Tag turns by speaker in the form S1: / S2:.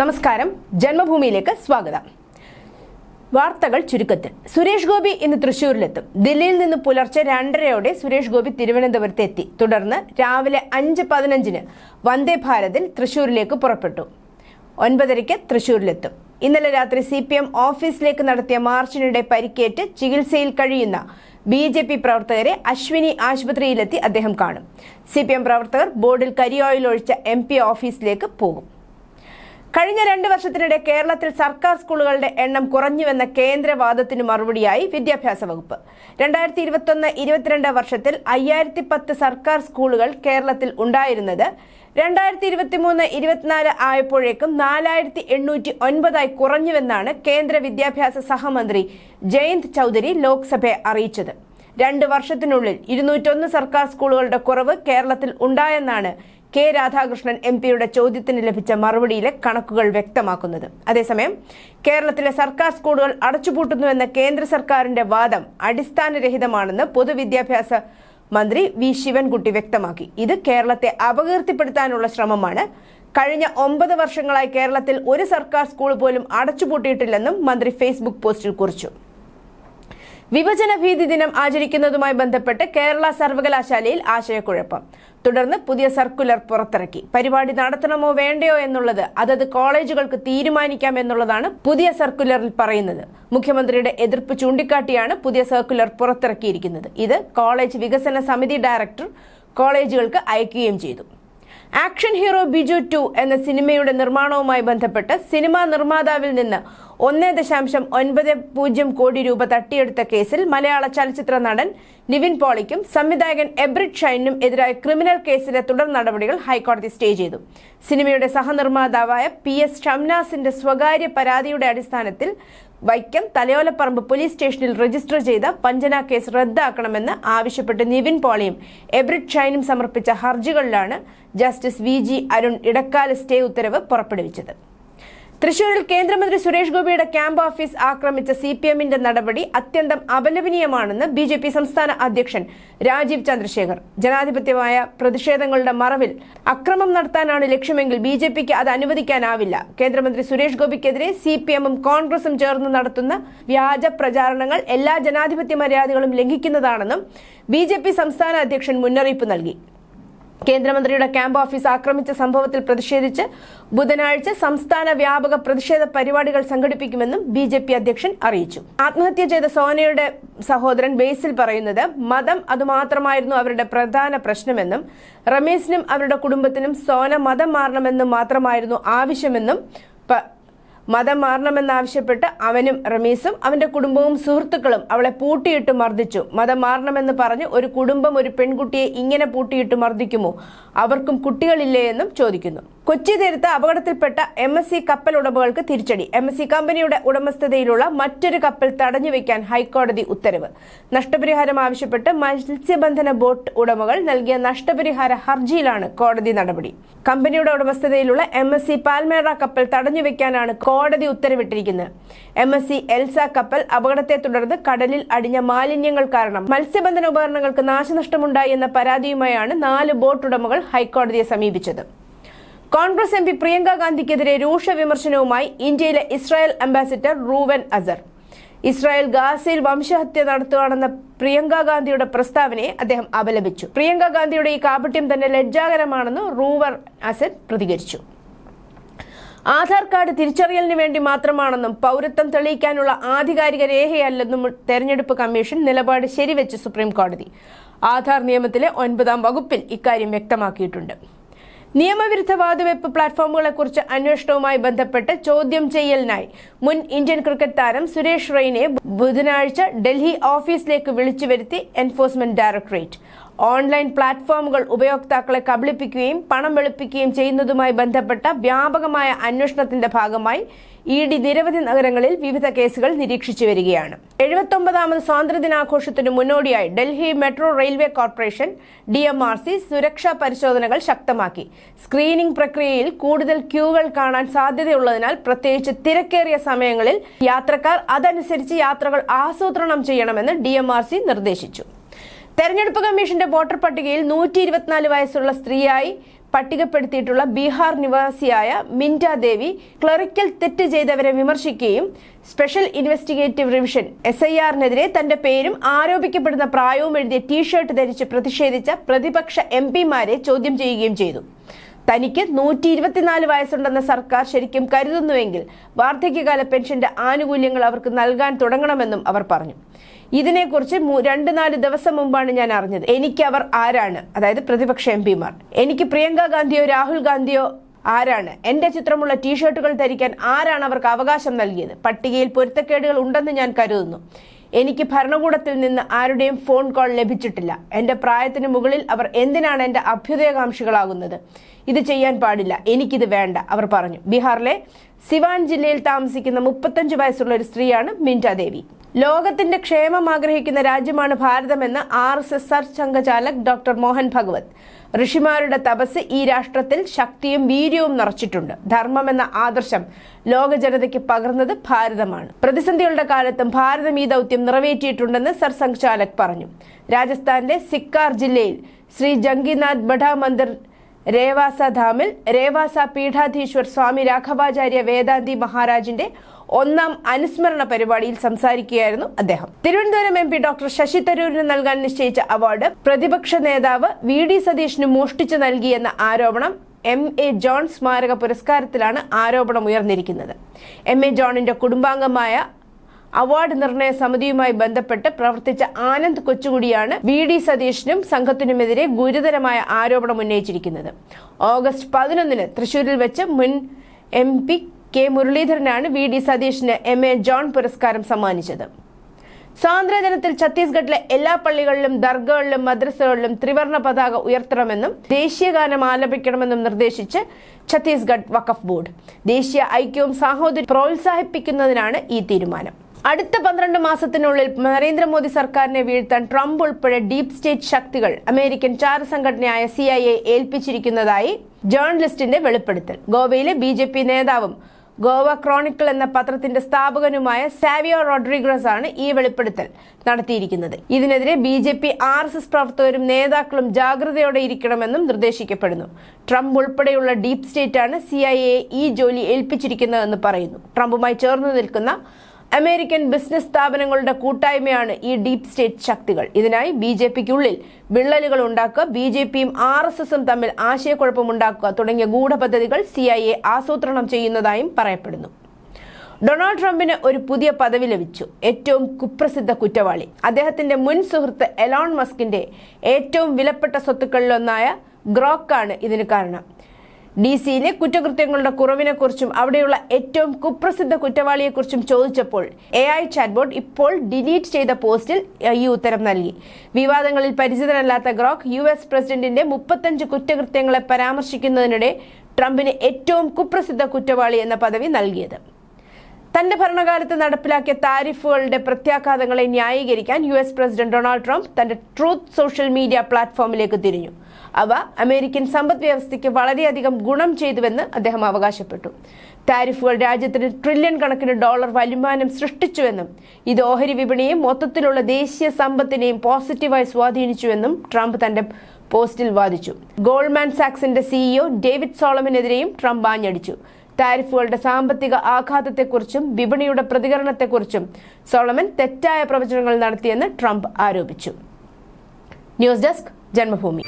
S1: നമസ്കാരം ജന്മഭൂമിയിലേക്ക് സ്വാഗതം വാർത്തകൾ ചുരുക്കത്തിൽ സുരേഷ് ഗോപി ഇന്ന് തൃശൂരിലെത്തും ദില്ലിയിൽ നിന്ന് പുലർച്ചെ രണ്ടരയോടെ സുരേഷ് ഗോപി തിരുവനന്തപുരത്ത് എത്തി തുടർന്ന് രാവിലെ അഞ്ച് പതിനഞ്ചിന് വന്ദേ ഭാരതിൽ തൃശൂരിലേക്ക് പുറപ്പെട്ടു ഒൻപതരയ്ക്ക് തൃശൂരിലെത്തും ഇന്നലെ രാത്രി സി പി എം ഓഫീസിലേക്ക് നടത്തിയ മാർച്ചിനിടെ പരിക്കേറ്റ് ചികിത്സയിൽ കഴിയുന്ന ബി ജെ പി പ്രവർത്തകരെ അശ്വിനി ആശുപത്രിയിലെത്തി അദ്ദേഹം കാണും സി പി എം പ്രവർത്തകർ ബോർഡിൽ കരിയോയിൽ ഒഴിച്ച എം പി ഓഫീസിലേക്ക് പോകും കഴിഞ്ഞ രണ്ട് വർഷത്തിനിടെ കേരളത്തിൽ സർക്കാർ സ്കൂളുകളുടെ എണ്ണം കുറഞ്ഞുവെന്ന കേന്ദ്രവാദത്തിന് മറുപടിയായി വിദ്യാഭ്യാസ വകുപ്പ് രണ്ടായിരത്തി ഇരുപത്തൊന്ന് ഇരുപത്തിരണ്ട് വർഷത്തിൽ അയ്യായിരത്തി പത്ത് സർക്കാർ സ്കൂളുകൾ കേരളത്തിൽ ഉണ്ടായിരുന്നത് രണ്ടായിരത്തി ഇരുപത്തിമൂന്ന് ഇരുപത്തിനാല് ആയപ്പോഴേക്കും നാലായിരത്തി എണ്ണൂറ്റി ഒൻപതായി കുറഞ്ഞുവെന്നാണ് കേന്ദ്ര വിദ്യാഭ്യാസ സഹമന്ത്രി ജയന്ത് ചൗധരി ലോക്സഭയെ അറിയിച്ചത് രണ്ട് വർഷത്തിനുള്ളിൽ ഇരുന്നൂറ്റൊന്ന് സർക്കാർ സ്കൂളുകളുടെ കുറവ് കേരളത്തിൽ ഉണ്ടായെന്നാണ് കെ രാധാകൃഷ്ണൻ എം പിയുടെ ചോദ്യത്തിന് ലഭിച്ച മറുപടിയിലെ കണക്കുകൾ വ്യക്തമാക്കുന്നത് അതേസമയം കേരളത്തിലെ സർക്കാർ സ്കൂളുകൾ അടച്ചുപൂട്ടുന്നുവെന്ന കേന്ദ്ര സർക്കാരിന്റെ വാദം അടിസ്ഥാനരഹിതമാണെന്ന് പൊതുവിദ്യാഭ്യാസ മന്ത്രി വി ശിവൻകുട്ടി വ്യക്തമാക്കി ഇത് കേരളത്തെ അപകീർത്തിപ്പെടുത്താനുള്ള ശ്രമമാണ് കഴിഞ്ഞ ഒമ്പത് വർഷങ്ങളായി കേരളത്തിൽ ഒരു സർക്കാർ സ്കൂൾ പോലും അടച്ചുപൂട്ടിയിട്ടില്ലെന്നും മന്ത്രി ഫേസ്ബുക്ക് പോസ്റ്റിൽ കുറിച്ചു വിഭജന ഭീതി ദിനം ആചരിക്കുന്നതുമായി ബന്ധപ്പെട്ട് കേരള സർവകലാശാലയിൽ ആശയക്കുഴപ്പം തുടർന്ന് പുതിയ സർക്കുലർ പുറത്തിറക്കി പരിപാടി നടത്തണമോ വേണ്ടയോ എന്നുള്ളത് അതത് കോളേജുകൾക്ക് തീരുമാനിക്കാം എന്നുള്ളതാണ് പുതിയ സർക്കുലറിൽ പറയുന്നത് മുഖ്യമന്ത്രിയുടെ എതിർപ്പ് ചൂണ്ടിക്കാട്ടിയാണ് പുതിയ സർക്കുലർ പുറത്തിറക്കിയിരിക്കുന്നത് ഇത് കോളേജ് വികസന സമിതി ഡയറക്ടർ കോളേജുകൾക്ക് അയക്കുകയും ചെയ്തു ആക്ഷൻ ഹീറോ ബിജു ടു എന്ന സിനിമയുടെ നിർമ്മാണവുമായി ബന്ധപ്പെട്ട് സിനിമാ നിർമ്മാതാവിൽ നിന്ന് ഒന്ന് ദശാംശം ഒൻപത് പൂജ്യം കോടി രൂപ തട്ടിയെടുത്ത കേസിൽ മലയാള ചലച്ചിത്ര നടൻ നിവിൻ പോളിക്കും സംവിധായകൻ എബ്രിഡ് ഷൈനും എതിരായ ക്രിമിനൽ കേസിലെ തുടർ നടപടികൾ ഹൈക്കോടതി സ്റ്റേ ചെയ്തു സിനിമയുടെ സഹനിർമ്മാതാവായ പി എസ് ഷംനാസിന്റെ സ്വകാര്യ പരാതിയുടെ അടിസ്ഥാനത്തിൽ വൈക്കം തലയോലപ്പറമ്പ് പോലീസ് സ്റ്റേഷനിൽ രജിസ്റ്റർ ചെയ്ത വഞ്ചന കേസ് റദ്ദാക്കണമെന്ന് ആവശ്യപ്പെട്ട് നിവിൻ പോളിയും എബ്രിഡ് ഷൈനും സമർപ്പിച്ച ഹർജികളിലാണ് ജസ്റ്റിസ് വി ജി അരുൺ ഇടക്കാല സ്റ്റേ ഉത്തരവ് പുറപ്പെടുവിച്ചത് തൃശൂരിൽ കേന്ദ്രമന്ത്രി സുരേഷ് ഗോപിയുടെ ക്യാമ്പ് ഓഫീസ് ആക്രമിച്ച സി പി എമ്മിന്റെ നടപടി അത്യന്തം അപലപനീയമാണെന്ന് ബി ജെ പി സംസ്ഥാന അധ്യക്ഷൻ രാജീവ് ചന്ദ്രശേഖർ ജനാധിപത്യമായ പ്രതിഷേധങ്ങളുടെ മറവിൽ അക്രമം നടത്താനാണ് ലക്ഷ്യമെങ്കിൽ ബി ജെ പിക്ക് അത് അനുവദിക്കാനാവില്ല കേന്ദ്രമന്ത്രി സുരേഷ് ഗോപിക്കെതിരെ സി പി എമ്മും കോൺഗ്രസും ചേർന്ന് നടത്തുന്ന വ്യാജ പ്രചാരണങ്ങൾ എല്ലാ ജനാധിപത്യ മര്യാദകളും ലംഘിക്കുന്നതാണെന്നും ബി ജെ പി സംസ്ഥാന അധ്യക്ഷൻ മുന്നറിയിപ്പ് നൽകി കേന്ദ്രമന്ത്രിയുടെ ക്യാമ്പ് ഓഫീസ് ആക്രമിച്ച സംഭവത്തിൽ പ്രതിഷേധിച്ച് ബുധനാഴ്ച സംസ്ഥാന വ്യാപക പ്രതിഷേധ പരിപാടികൾ സംഘടിപ്പിക്കുമെന്നും ബി ജെ പി അധ്യക്ഷൻ അറിയിച്ചു ആത്മഹത്യ ചെയ്ത സോനയുടെ സഹോദരൻ ബേസിൽ പറയുന്നത് മതം അതുമാത്രമായിരുന്നു അവരുടെ പ്രധാന പ്രശ്നമെന്നും റമീസിനും അവരുടെ കുടുംബത്തിനും സോന മതം മാറണമെന്നും മാത്രമായിരുന്നു ആവശ്യമെന്നും മതം മാറണമെന്നാവശ്യപ്പെട്ട് അവനും റമീസും അവന്റെ കുടുംബവും സുഹൃത്തുക്കളും അവളെ പൂട്ടിയിട്ട് മർദ്ദിച്ചു മതം മാറണമെന്ന് പറഞ്ഞ് ഒരു കുടുംബം ഒരു പെൺകുട്ടിയെ ഇങ്ങനെ പൂട്ടിയിട്ട് മർദ്ദിക്കുമോ അവർക്കും കുട്ടികളില്ലേ എന്നും ചോദിക്കുന്നു കൊച്ചി തീരത്ത് അപകടത്തിൽപ്പെട്ട എം എസ് സി കപ്പൽ ഉടമകൾക്ക് തിരിച്ചടി എം എസ് സി കമ്പനിയുടെ ഉടമസ്ഥതയിലുള്ള മറ്റൊരു കപ്പൽ തടഞ്ഞു വെക്കാൻ ഹൈക്കോടതി ഉത്തരവ് നഷ്ടപരിഹാരം ആവശ്യപ്പെട്ട് മത്സ്യബന്ധന ബോട്ട് ഉടമകൾ നൽകിയ നഷ്ടപരിഹാര ഹർജിയിലാണ് കോടതി നടപടി കമ്പനിയുടെ ഉടമസ്ഥതയിലുള്ള എം എസ് സി പാൽമേറ കപ്പൽ തടഞ്ഞുവെക്കാനാണ് കോടതി കോടതി ഉത്തരവിട്ടിരിക്കുന്നത് എം എസ് സി എൽസ കപ്പൽ അപകടത്തെ തുടർന്ന് കടലിൽ അടിഞ്ഞ മാലിന്യങ്ങൾ കാരണം മത്സ്യബന്ധന ഉപകരണങ്ങൾക്ക് നാശനഷ്ടമുണ്ടായി എന്ന പരാതിയുമായാണ് നാല് ബോട്ട് ഉടമകൾ ഹൈക്കോടതിയെ സമീപിച്ചത് കോൺഗ്രസ് എം പി പ്രിയങ്ക ഗാന്ധിക്കെതിരെ രൂക്ഷ വിമർശനവുമായി ഇന്ത്യയിലെ Israel ambassador Reuven Azar Israel ഗാസയിൽ വംശഹത്യ നടത്തുകയാണെന്ന പ്രിയങ്ക ഗാന്ധിയുടെ പ്രസ്താവനയെ അദ്ദേഹം അപലപിച്ചു പ്രിയങ്ക ഗാന്ധിയുടെ ഈ കാപട്യം തന്നെ ലജ്ജാകരമാണെന്ന് റൂവർ അസൻ പ്രതികരിച്ചു ആധാർ കാർഡ് തിരിച്ചറിയലിന് വേണ്ടി മാത്രമാണെന്നും പൗരത്വം തെളിയിക്കാനുള്ള ആധികാരിക രേഖയല്ലെന്നും തെരഞ്ഞെടുപ്പ് കമ്മീഷൻ നിലപാട് ശരിവെച്ച് സുപ്രീം കോടതി ആധാർ നിയമത്തിലെ ഒൻപതാം വകുപ്പിൽ ഇക്കാര്യം വ്യക്തമാക്കിയിട്ടുണ്ട് നിയമവിരുദ്ധ വാതുവെപ്പ് പ്ലാറ്റ്ഫോമുകളെക്കുറിച്ച് അന്വേഷണവുമായി ബന്ധപ്പെട്ട് ചോദ്യം ചെയ്യലിനായി മുൻ ഇന്ത്യൻ ക്രിക്കറ്റ് താരം സുരേഷ് റെയിനെ ബുധനാഴ്ച ഡൽഹി ഓഫീസിലേക്ക് വിളിച്ചു വരുത്തി എൻഫോഴ്സ്മെന്റ് ഡയറക്ടറേറ്റ് ഓൺലൈൻ പ്ലാറ്റ്ഫോമുകൾ ഉപയോക്താക്കളെ കബളിപ്പിക്കുകയും പണം വെളുപ്പിക്കുകയും ചെയ്യുന്നതുമായി ബന്ധപ്പെട്ട വ്യാപകമായ അന്വേഷണത്തിന്റെ ഭാഗമായി ഇ ഡി നിരവധി നഗരങ്ങളിൽ വിവിധ കേസുകൾ നിരീക്ഷിച്ചു വരികയാണ് എഴുപത്തൊമ്പതാമത് സ്വാതന്ത്ര്യദിനാഘോഷത്തിന് മുന്നോടിയായി Delhi metro railway corporation D M R C സുരക്ഷാ പരിശോധനകൾ ശക്തമാക്കി സ്ക്രീനിംഗ് പ്രക്രിയയിൽ കൂടുതൽ ക്യൂകൾ കാണാൻ സാധ്യതയുള്ളതിനാൽ പ്രത്യേകിച്ച് തിരക്കേറിയ സമയങ്ങളിൽ യാത്രക്കാർ അതനുസരിച്ച് യാത്രകൾ ആസൂത്രണം ചെയ്യണമെന്ന് ഡി നിർദ്ദേശിച്ചു തെരഞ്ഞെടുപ്പ് കമ്മീഷന്റെ വോട്ടർ പട്ടികയിൽ നൂറ്റി ഇരുപത്തിനാല് വയസ്സുള്ള സ്ത്രീയായി പട്ടികപ്പെടുത്തിയിട്ടുള്ള ബീഹാർ നിവാസിയായ മിൻറ്റ ദേവി ക്ലറിക്കൽ തെറ്റ് ചെയ്തവരെ വിമർശിക്കുകയും special investigative revision S I ആറിനെതിരെ തന്റെ പേരും ആരോപിക്കപ്പെടുന്ന പ്രായവും എഴുതിയ ടീഷർട്ട് ധരിച്ച് പ്രതിഷേധിച്ച പ്രതിപക്ഷ എം പിമാരെ ചോദ്യം ചെയ്യുകയും ചെയ്തു തനിക്ക് നൂറ്റി ഇരുപത്തിനാല് വയസ്സുണ്ടെന്ന സർക്കാർ ശരിക്കും കരുതുന്നുവെങ്കിൽ വാർദ്ധക്യകാല പെൻഷന്റെ ആനുകൂല്യങ്ങൾ അവർക്ക് നൽകാൻ തുടങ്ങണമെന്നും അവർ പറഞ്ഞു ഇതിനെക്കുറിച്ച് രണ്ട് നാല് ദിവസം മുമ്പാണ് ഞാൻ അറിഞ്ഞത് എനിക്ക് അവർ ആരാണ് അതായത് പ്രതിപക്ഷ എം പിമാർ എനിക്ക് പ്രിയങ്ക ഗാന്ധിയോ രാഹുൽ ഗാന്ധിയോ ആരാണ് എന്റെ ചിത്രമുള്ള ടീഷർട്ടുകൾ ധരിക്കാൻ ആരാണ് അവർക്ക് അവകാശം നൽകിയത് പട്ടികയിൽ പൊരുത്തക്കേടുകൾ ഉണ്ടെന്ന് ഞാൻ കരുതുന്നു എനിക്ക് ഭരണകൂടത്തിൽ നിന്ന് ആരുടെയും ഫോൺ കോൾ ലഭിച്ചിട്ടില്ല എന്റെ പ്രായത്തിന് മുകളിൽ അവർ എന്തിനാണ് എന്റെ അഭ്യുദയകാംക്ഷികളാകുന്നത് ഇത് ചെയ്യാൻ പാടില്ല എനിക്കിത് വേണ്ട അവർ പറഞ്ഞു ബീഹാറിലെ സിവാൻ ജില്ലയിൽ താമസിക്കുന്ന മുപ്പത്തഞ്ച് വയസ്സുള്ള ഒരു സ്ത്രീയാണ് മിൻറ്റാദേവി ലോകത്തിന്റെ ക്ഷേമം ആഗ്രഹിക്കുന്ന രാജ്യമാണ് ഭാരതമെന്ന് ആർ എസ് എസ് സർ സംഘചാലക് ഡോക്ടർ മോഹൻ ഭഗവത് ഋഷിമാരുടെ തപസ് ഈ രാഷ്ട്രത്തിൽ ശക്തിയും വീര്യവും നിറച്ചിട്ടുണ്ട് ധർമ്മം എന്ന ആദർശം ലോക ജനതയ്ക്ക് പകർന്നത് ഭാരതമാണ് പ്രതിസന്ധികളുടെ കാലത്തും ഭാരതം ഈ ദൗത്യം നിറവേറ്റിയിട്ടുണ്ടെന്ന് സർ സംഘചാലക് പറഞ്ഞു രാജസ്ഥാനിലെ സിക്കാർ ജില്ലയിൽ ശ്രീ ജംഗിനാഥ് ബഡാ മന്ദിർ രേവാസ ധാമിൽ രേവാസ പീഠാധീശ്വർ സ്വാമി രാഘവാചാര്യ വേദാന്തി മഹാരാജിന്റെ ഒന്നാം അനുസ്മരണ പരിപാടിയിൽ സംസാരിക്കുകയായിരുന്നു അദ്ദേഹം Thiruvananthapuram M P doctor Shashi തരൂരിന് നൽകാൻ നിശ്ചയിച്ച അവാർഡ് പ്രതിപക്ഷ നേതാവ് വി ഡി സതീഷിന് മോഷ്ടിച്ചു നൽകിയെന്ന ആരോപണം എം എ ജോൺ സ്മാരക പുരസ്കാരത്തിലാണ് ആരോപണം ഉയർന്നിരിക്കുന്നത് എം എ ജോണിന്റെ കുടുംബാംഗമായ അവാർഡ് നിർണയ സമിതിയുമായി ബന്ധപ്പെട്ട് പ്രവർത്തിച്ച ആനന്ദ് കൊച്ചുകുടിയാണ് വി ഡി സതീഷിനും സംഘത്തിനുമെതിരെ ഗുരുതരമായ ആരോപണം ഉന്നയിച്ചിരിക്കുന്നത് ഓഗസ്റ്റ് പതിനൊന്നിന് തൃശൂരിൽ വെച്ച് മുൻ എം പി കെ മുരളീധരനാണ് വി ഡി സതീഷിന് എം എ ജോൺ പുരസ്കാരം സമ്മാനിച്ചത് സ്വാതന്ത്ര്യദിനത്തിൽ ഛത്തീസ്ഗഡിലെ എല്ലാ പള്ളികളിലും ദർഗകളിലും മദ്രസകളിലും ത്രിവർണ പതാക ഉയർത്തണമെന്നും ദേശീയഗാനം ആലപിക്കണമെന്നും നിർദ്ദേശിച്ച് ഛത്തീസ്ഗഡ് വഖഫ് ബോർഡ് ദേശീയ ഐക്യവും സാഹോദര്യം പ്രോത്സാഹിപ്പിക്കുന്നതിനാണ് ഈ തീരുമാനം അടുത്ത പന്ത്രണ്ട് മാസത്തിനുള്ളിൽ നരേന്ദ്രമോദി സർക്കാരിനെ വീഴ്ത്താൻ ട്രംപ് ഉൾപ്പെടെ ഡീപ് സ്റ്റേറ്റ് ശക്തികൾ അമേരിക്കൻ ചാര സംഘടനയായ സി ഐ എ ഏൽപ്പിച്ചിരിക്കുന്നതായി ജേർണലിസ്റ്റിന്റെ വെളിപ്പെടുത്തൽ ഗോവയിലെ ബി ജെ പി നേതാവും ഗോവ ക്രോണിക്കിൾ എന്ന പത്രത്തിന്റെ സ്ഥാപകനുമായ സാവിയോ റോഡ്രിഗ്രസ് ആണ് ഈ വെളിപ്പെടുത്തൽ നടത്തിയിരിക്കുന്നത് ഇതിനെതിരെ B J P R S S പ്രവർത്തകരും നേതാക്കളും ജാഗ്രതയോടെ ഇരിക്കണമെന്നും നിർദ്ദേശിക്കപ്പെടുന്നു ട്രംപ് ഉൾപ്പെടെയുള്ള ഡീപ് സ്റ്റേറ്റാണ് സി ഐ എ ഈ ജോലി ഏൽപ്പിച്ചിരിക്കുന്നതെന്ന് പറയുന്നു ട്രംപുമായി ചേർന്ന് നിൽക്കുന്ന അമേരിക്കൻ ബിസിനസ് സ്ഥാപനങ്ങളുടെ കൂട്ടായ്മയാണ് ഈ ഡീപ് സ്റ്റേറ്റ് ശക്തികൾ ഇതിനായി ബി ജെ പിക്കുള്ളിൽ വിള്ളലുകൾ ഉണ്ടാക്കുക ബി ജെ പിയും ആർ എസ് എസും തമ്മിൽ ആശയക്കുഴപ്പമുണ്ടാക്കുക തുടങ്ങിയ ഗൂഢപദ്ധതികൾ സി ഐ എ ആസൂത്രണം ചെയ്യുന്നതായും പറയപ്പെടുന്നു ഡൊണാൾഡ് ട്രംപിന് ഒരു പുതിയ പദവി ലഭിച്ചു ഏറ്റവും കുപ്രസിദ്ധ കുറ്റവാളി അദ്ദേഹത്തിന്റെ മുൻ സുഹൃത്ത് എലോൺ മസ്കിന്റെ ഏറ്റവും വിലപ്പെട്ട സ്വത്തുക്കളിലൊന്നായ ഗ്രോക്കാണ് ഇതിന് കാരണം ഡി സിയിലെ കുറ്റകൃത്യങ്ങളുടെ കുറവിനെക്കുറിച്ചും അവിടെയുള്ള ഏറ്റവും കുപ്രസിദ്ധ കുറ്റവാളിയെക്കുറിച്ചും ചോദിച്ചപ്പോൾ എ ഐ ചാറ്റ്ബോട്ട് ഇപ്പോൾ ഡിലീറ്റ് ചെയ്ത പോസ്റ്റിൽ ഈ ഉത്തരം നൽകി വിവാദങ്ങളിൽ പരിചിതനല്ലാത്ത ഗ്രോക്ക് യു എസ് പ്രസിഡന്റിന്റെ മുപ്പത്തഞ്ച് കുറ്റകൃത്യങ്ങളെ പരാമർശിക്കുന്നതിനിടെ ട്രംപിന് ഏറ്റവും കുപ്രസിദ്ധ കുറ്റവാളി എന്ന പദവി നൽകിയത് തന്റെ ഭരണകാലത്ത് നടപ്പിലാക്കിയ താരിഫുകളുടെ പ്രത്യാഘാതങ്ങളെ ന്യായീകരിക്കാൻ U S president Donald Trump തന്റെ ട്രൂത്ത് സോഷ്യൽ മീഡിയ പ്ലാറ്റ്ഫോമിലേക്ക് തിരിഞ്ഞു അവ അമേരിക്കൻ സമ്പദ് വ്യവസ്ഥയ്ക്ക് വളരെയധികം ഗുണം ചെയ്തുവെന്ന് അദ്ദേഹം അവകാശപ്പെട്ടു താരിഫുകൾ രാജ്യത്തിന് ട്രില്യൺ കണക്കിന് ഡോളർ വരുമാനം സൃഷ്ടിച്ചുവെന്നും ഇത് ഓഹരി വിപണിയെയും മൊത്തത്തിലുള്ള ദേശീയ സമ്പത്തിനെയും പോസിറ്റീവായി സ്വാധീനിച്ചുവെന്നും ട്രംപ് തന്റെ പോസ്റ്റിൽ വാദിച്ചു ഗോൾഡ്മാൻ സാക്സിന്റെ സിഇഒ ഡേവിഡ് സോളമിനെതിരെയും ട്രംപ് ആഞ്ഞടിച്ചു താരിഫുകളുടെ സാമ്പത്തിക ആഘാതത്തെക്കുറിച്ചും വിപണിയുടെ പ്രതികരണത്തെക്കുറിച്ചും സോളമൻ തെറ്റായ പ്രവചനങ്ങൾ നടത്തിയെന്ന് ട്രംപ് ആരോപിച്ചു ന്യൂസ് ഡെസ്ക് ജന്മഭൂമി